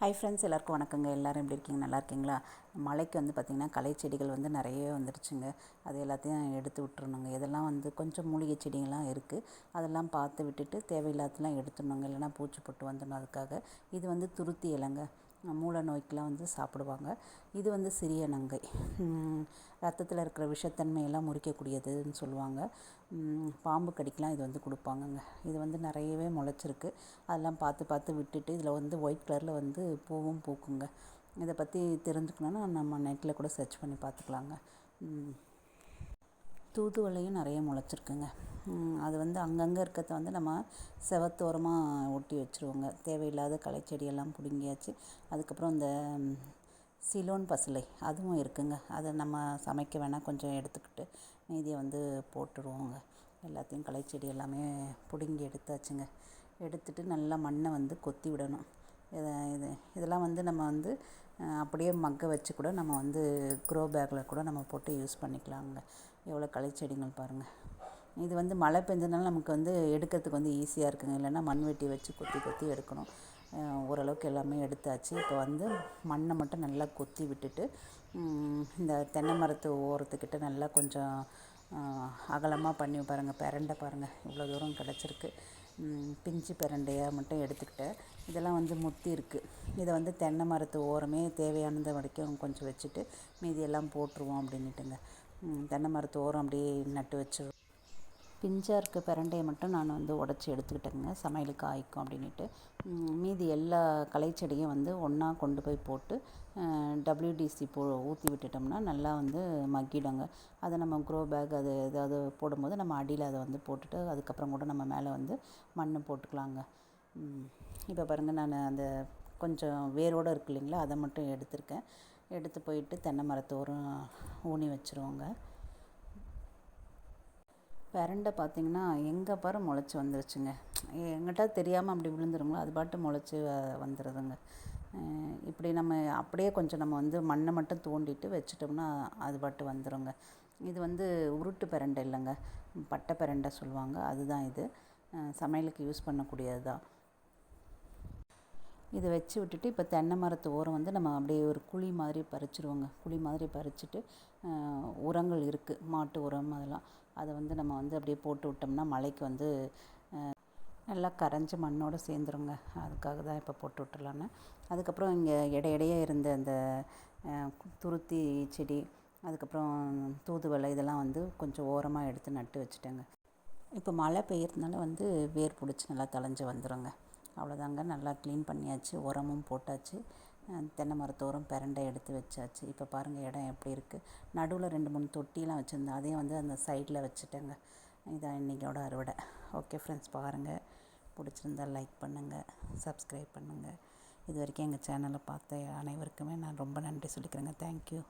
Hi friends எல்லாருக்கும் வணக்கங்க. எல்லோரும் எப்படி இருக்கீங்க? நல்லா இருக்கீங்களா? மழைக்கு வந்து பார்த்திங்கன்னா களை செடிகள் வந்து நிறைய வந்துருச்சுங்க. அது எல்லாத்தையும் எடுத்து விட்டுருணுங்க இதெல்லாம் வந்து கொஞ்சம் மூலிகை செடிங்கள்லாம் இருக்குது அதெல்லாம் பார்த்து விட்டுட்டு தேவையில்லாதெல்லாம் எடுத்துடணுங்க. இல்லைன்னா பூச்சி போட்டு வந்துடணும் அதுக்காக. இது வந்து துருத்தி இலைங்க. மூல நோய்க்கெலாம் வந்து சாப்பிடுவாங்க. இது வந்து சிறிய நங்கை. ரத்தத்தில் இருக்கிற விஷத்தன்மையெல்லாம் முறிக்கக்கூடியதுன்னு சொல்லுவாங்க. பாம்பு கடிக்கெலாம் இது வந்து கொடுப்பாங்கங்க. இது வந்து நிறையவே முளைச்சிருக்கு. அதெல்லாம் பார்த்து பார்த்து விட்டுட்டு இதில் வந்து ஒயிட் கலரில் வந்து பூவும் பூக்குங்க. இதை பற்றி தெரிஞ்சுக்கணுன்னா நம்ம நெட்டில் கூட சர்ச் பண்ணி பார்த்துக்கலாங்க. தூதுவளையும் நிறைய முளைச்சிருக்குங்க. அது வந்து அங்கங்கே இருக்கிறத வந்து நம்ம செவத்தோரமாக ஒட்டி வச்சுருவோங்க. தேவையில்லாத களைச்செடியெல்லாம் பிடுங்கியாச்சு. அதுக்கப்புறம் இந்த சிலோன் பசலை அதுவும் இருக்குங்க. அதை நம்ம சமைக்க வேணால் கொஞ்சம் எடுத்துக்கிட்டு மீதியை வந்து போட்டுருவோங்க. எல்லாத்தையும் களைச்செடி எல்லாமே பிடுங்கி எடுத்தாச்சுங்க. எடுத்துட்டு நல்லா மண்ணை வந்து கொத்தி விடணும். இதை இது இதெல்லாம் வந்து நம்ம வந்து அப்படியே மக்க வச்சு கூட நம்ம வந்து க்ரோ பேக்கில் கூட நம்ம போட்டு யூஸ் பண்ணிக்கலாங்க. எவ்வளோ களைச்செடிகள் பாருங்கள் இது வந்து மழை பெஞ்சதுனால நமக்கு வந்து எடுக்கிறதுக்கு வந்து ஈஸியாக இருக்குங்க. இல்லைன்னா மண்வெட்டி வச்சு கொத்தி கொத்தி எடுக்கணும். ஓரளவுக்கு எல்லாமே எடுத்தாச்சு. இப்போ வந்து மண்ணை மட்டும் நல்லா கொத்தி விட்டுட்டு இந்த தென்னை மரத்து ஓரத்துக்கிட்ட நல்லா கொஞ்சம் அகலமாக பண்ணி பாருங்கள் பிரண்டை பாருங்கள் இவ்வளோ தூரம் கிடச்சிருக்கு. பிஞ்சு பிரண்டையாக மட்டும் எடுத்துக்கிட்டேன். இதெல்லாம் வந்து முத்தி இருக்குது இதை வந்து தென்னை மரத்து ஓரமே தேவையானதை வரைக்கும் கொஞ்சம் வச்சுட்டு மீதியெல்லாம் போட்டுருவோம் அப்படின்னுட்டுங்க. தென்னை மரத்து ஓரம் அப்படியே நட்டு வச்சு பிஞ்சாக இருக்க பிரண்டையை மட்டும் நான் வந்து உடச்சி எடுத்துக்கிட்டேங்க. சமையலுக்கு ஆயிக்கும் அப்படின்ட்டு மீதி எல்லா களைச்செடியும் வந்து ஒன்றா கொண்டு போய் போட்டு டபிள்யூடிசி போ ஊற்றி விட்டுட்டோம்னா நல்லா வந்து மக்கிடுங்க அதை நம்ம க்ரோ பேக் அது ஏதாவது போடும்போது நம்ம அடியில் அதை வந்து போட்டுட்டு அதுக்கப்புறம் கூட நம்ம மேலே வந்து மண் போட்டுக்கலாங்க. இப்போ பாருங்கள் நான் அந்த கொஞ்சம் வேரோடு இருக்கு இல்லைங்களா அதை மட்டும் எடுத்திருக்கேன். எடுத்து போயிட்டு தென்னை மரத்தோரம் ஊனி வச்சுருவோங்க. பிரண்டை பார்த்திங்கன்னா எங்கே பாரு முளைச்சி வந்துருச்சுங்க. எங்கிட்ட தெரியாமல் அப்படி விழுந்துருங்களோ அது பாட்டு முளைச்சி வந்துடுதுங்க இப்படி நம்ம அப்படியே கொஞ்சம் நம்ம வந்து மண்ணை மட்டும் தோண்டிட்டு வச்சிட்டோம்னா அது பாட்டு வந்துடுங்க இது வந்து உருட்டு பிரண்டை இல்லைங்க. பட்டை பிரண்டை சொல்லுவாங்க. அதுதான் இது. சமையலுக்கு யூஸ் பண்ணக்கூடியது தான் இதை வச்சு விட்டுட்டு இப்போ தென்னை மரத்து ஓரம் வந்து நம்ம அப்படியே ஒரு குழி மாதிரி பறிச்சிருவோங்க. குழி மாதிரி பறிச்சுட்டு உரங்கள் இருக்குது மாட்டு உரம் அதெல்லாம். அதை வந்து நம்ம வந்து அப்படியே போட்டு விட்டோம்னா மலைக்கு வந்து நல்லா கரைஞ்சி மண்ணோடு சேர்ந்துருங்க. அதுக்காக தான் இப்போ போட்டு விட்டுலான்னு அதுக்கப்புறம் இங்கே இடையிடையே இருந்த அந்த துருத்தி செடி அதுக்கப்புறம் தூதுவளை இதெல்லாம் வந்து கொஞ்சம் ஓரமாக எடுத்து நட்டு வச்சுட்டேங்க. இப்போ மழை பெய்யறதுனால வந்து வேர் பிடிச்சி நல்லா தளைஞ்சு வந்துடுங்க அவ்வளோதாங்க. நல்லா க்ளீன் பண்ணியாச்சு உரமும் போட்டாச்சு. தென்னை மரத்தோரம் பிரண்டை எடுத்து வச்சாச்சு. இப்போ பாருங்கள் இடம் எப்படி இருக்குது நடுவில் ரெண்டு மூணு தொட்டிலாம் வச்சுருந்தேன். அதையும் வந்து அந்த சைடில் வச்சுட்டேங்க. இதான் இன்றைக்கோட அறுவடை. ஓகே ஃப்ரெண்ட்ஸ் பாருங்கள் பிடிச்சிருந்தால் லைக் பண்ணுங்கள் சப்ஸ்கிரைப் பண்ணுங்கள் இது வரைக்கும் எங்கள் சேனலை பார்த்த அனைவருக்குமே நான் ரொம்ப நன்றி சொல்லிக்கிறேங்க. தேங்க்யூ